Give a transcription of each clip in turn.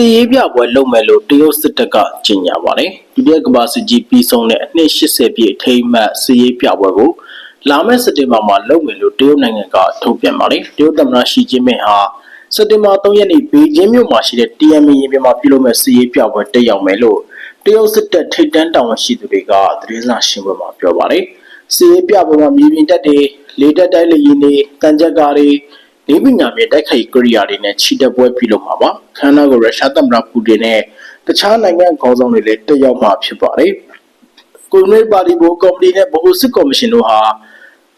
စီရေးပြပွဲလုပ်မယ်လို့တရုတ်စစ်တပ်ကကြေညာပါတယ်။ဒုတိယကမ္ဘာစစ်ကြီးပြီးဆုံးတဲ့အနှစ်80ပြည့်အထိမ်းအမှတ်စီရေးပြပွဲကိုလာမယ့်စက်တင်ဘာမှာလုပ်မယ်လို့တရုတ်နိုင်ငံကထုတ်ပြန်ပါတယ်။တရုတ်သမ္မတရှီကျင်းပင်ဟာစက်တင်ဘာ3ရက်နေ့ဘေကျင်းမြို့မှာရှိတဲ့ TMA ရင်ပြင်မှာပြုလုပ်မဲ့စီရေးပြပွဲတက်ရောက်မယ်လို့တရုတ်စစ်တပ်ထိပ်တန်းတာဝန်ရှိသူတွေကသတင်းစာရှင်းပွဲမှာပြောပါတယ်။စီရေးပြပွဲမှာမြေပြင်တပ်တွေလေတပ်တိုက်လေယာဉ်တွေတန်ကြပ်ကားတွေ နေပညာမြေတိုက်ခိုက်ကိရိယာတွေနဲ့ချီတက်ပွဲပြုလုပ်မှာပါခန္ဓာကိုရုရှားသမ္မတပူတင်နဲ့တခြားနိုင်ငံခေါင်းဆောင်တွေလည်းတက်ရောက်မှာဖြစ်ပါတယ်ကွန်မြူနတီပါတီဘိုကော်မတီနဲ့ဗဟိုစစ်ကော်မရှင်တို့ဟာ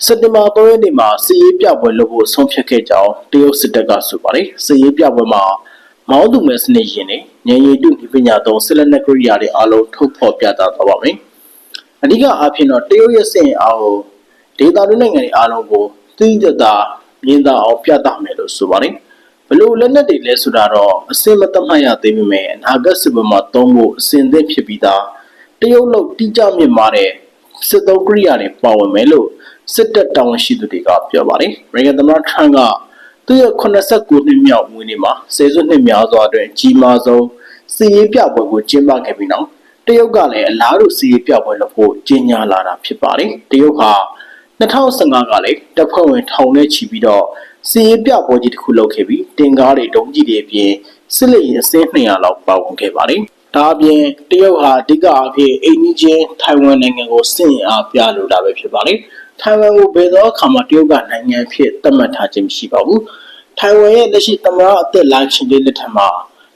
စက်တင်ဘာ3ရက်နေ့မှာစီရေးပြပွဲလုပ်ဖို့ဆုံးဖြတ်ခဲ့ကြောင်းတရုတ်စစ်တပ်ကဆိုပါတယ်စီရေးပြပွဲမှာမောင်းသူမဲ့စနစ်ရင်နဲ့ဉာဏ်ရည်တုဒီပညာသုံးစစ်လက်နက်ကိရိယာတွေအားလုံးထုတ်ဖော်ပြသသွားပါမယ်အဓိကအားဖြင့်တော့တရုတ်ရဲ့စင်အားကိုဒေတာတွင်းနိုင်ငံတွေအားလုံးကိုသိဒတာ မြင်သာအောင်ပြသမယ်လို့ဆိုပါတယ်ဘလို့လက်နက်တွေလဲဆိုတာတော့အစင်မသတ်မှတ်ရသေးပေမဲ့အနာဂတ်စစ်ပွဲမှာသုံးဖို့အစဉ်သင့်ဖြစ်ပြီးသားတရုတ်လောက်တိကျမြင့်မာတဲ့စစ်သုံးကိရိယာတွေပါဝင်မယ်လို့စစ်တပ်တာဝန်ရှိသူတွေကပြောပါတယ်။ရေဂန်သမ္မတထရန့်ကသူ့ရဲ့89နှစ်မြောက်ဝင်းနေမှာဆယ်စုနှစ်များစွာအတွင်းအကြီးမားဆုံးစီရေးပြပွဲကိုကျင်းပခဲ့ပြီးနောက်တရုတ်ကလည်းအလားတူစီရေးပြပွဲလုပ်ဖို့ကြီးညာလာတာဖြစ်ပါတယ်။တရုတ်ဟာ 2015ကလည်းတပ်ဖွဲ့ဝင်ထောင်နဲ့ချီပြီးတော့စီရေးပြပွဲကြီးတစ်ခုလုပ်ခဲ့ပြီးတင်ကားတွေဒုံးကြီးတွေအပြင်စစ်လေယာဉ်အစင်း200လောက်ပါဝင်ခဲ့ပါတယ်။ဒါအပြင်တရုတ်ဟာအဓိကအဖြစ်အိန္ဒိချင်းထိုင်ဝမ်နိုင်ငံကိုစင့်အားပြလိုတာပဲဖြစ်ပါတယ်။ထိုင်ဝမ်ကိုဘယ်သောအခါမှတရုတ်ကနိုင်ငံဖြစ်သတ်မှတ်ထားခြင်းမရှိပါဘူး။ထိုင်ဝမ်ရဲ့လက်ရှိသမ္မတအသက်လိုင်ရှင်လေးလက်ထက်မှာ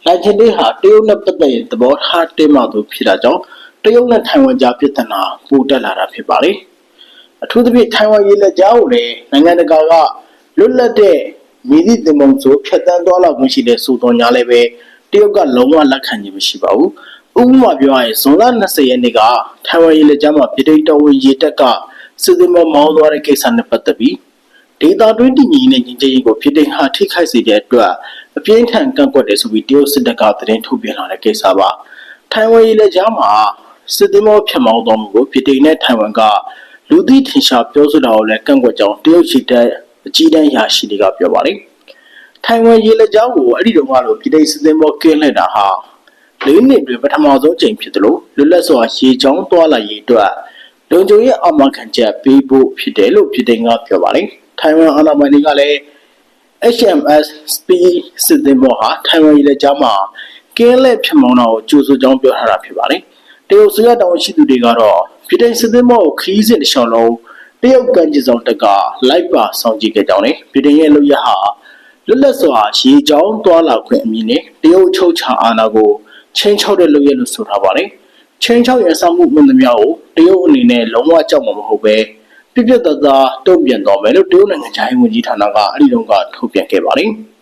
လိုင်ရှင်လေးဟာတရုတ်နဲ့ပတ်သက်ရင်သဘောထားတင်းမာသူဖြစ်တာကြောင့်တရုတ်နဲ့ထိုင်ဝမ်ကြားပြဿနာပိုတက်လာတာဖြစ်ပါတယ်။ အထူးသဖြင့်ထိုင်ဝမ်ရေလက်ကြားကိုလည်းနိုင်ငံတကာကလွတ်လပ်တဲ့မိသည့်တင်မုံဆိုဖြတ်တန်းသွားလောက်မှုရှိတဲ့စူတော်ညာလည်းပဲတရုတ်ကလုံးဝလက်ခံခြင်းမရှိပါဘူး။ဥပမာပြောရရင်ဇွန်လ20ရက်နေ့ကထိုင်ဝမ်ရေလက်ကြားမှာပြည်ထောင်တော်ဝင်ရေတပ်ကစစ်သည်မောင်းသွားတဲ့ကိစ္စနဲ့ပတ်သက်ပြီးဒေတာတွင်းတည်ငြိမ်တဲ့ညီကြရေးကိုဖြစ်တဲ့ဟာထိခိုက်စေတဲ့အတွက်အပြင်းထန်ကန့်ကွက်တယ်ဆိုပြီးတရုတ်စစ်တပ်ကသတင်းထုတ်ပြန်လာတဲ့ကိစ္စပါထိုင်ဝမ်ရေလက်ကြားမှာစစ်သည်မောဖြစ်မောင်းတော်မူကိုပြည်ထောင်တဲ့ထိုင်ဝမ်က လူသိထင်ရှားပြောဆိုတာကိုလည်းကန့်ကွက်ကြောင်းတရုတ်ရှိတဲ့အကြီးတန်းရာရှိတွေကပြောပါတယ်ထိုင်ဝမ်ရေလက်ကြားကိုအဲ့ဒီတော့ကလို့ပြည်ထောင်စစ်သည်မောကင်းလှည့်တာဟာလေးနှစ်တွင်ပထမဆုံးချိန်ဖြစ်တယ်လို့လွတ်လပ်စွာရေချောင်းသွားလာရေးအတွက်လုံခြုံရေးအမှန်ကန်ချက်ပေးဖို့ဖြစ်တယ်လို့ပြည်ထောင်ကပြောပါတယ်ထိုင်ဝမ်အာဏာပိုင်တွေကလည်း HMS Speed စစ်သည်မောဟာထိုင်ဝမ်ရေလက်ကြားမှာကင်းလက်ဖြစ်မောင်းတာကိုကြိုးစိုးကြောင်းပြောထားတာဖြစ်ပါတယ်တရုတ်ဆိုရတောင်ရှိသူတွေကတော့ ပြည်ထောင်စစ်သည်မောကိုခီးစစ်တစ်လျှောက်လုံးတရုတ်ကန်ကြီးဆောင်တက်ကလိုက်ပါဆောင်ကြည့်ခဲ့ကြောင်းနဲ့ပြည်ထောင်ရဲ့လူရဟာလွတ်လပ်စွာရေချောင်းသွားလာခွင့်အမည်နဲ့တရုတ်ချုပ်ချအာဏာကိုချင်းချောက်တဲ့လူရလို့ဆိုထားပါတယ်ချင်းချောက်ရဆောင်မှုမှန်သမျှကိုတရုတ်အနေနဲ့လုံးဝကြောက်မှာမဟုတ်ပဲပြပြတသားတုံ့ပြန်တော်မယ်လို့တရုတ်နိုင်ငံခြားရေးဝန်ကြီးဌာနကအဲ့ဒီတုန်းကထုတ်ပြန်ခဲ့ပါတယ်။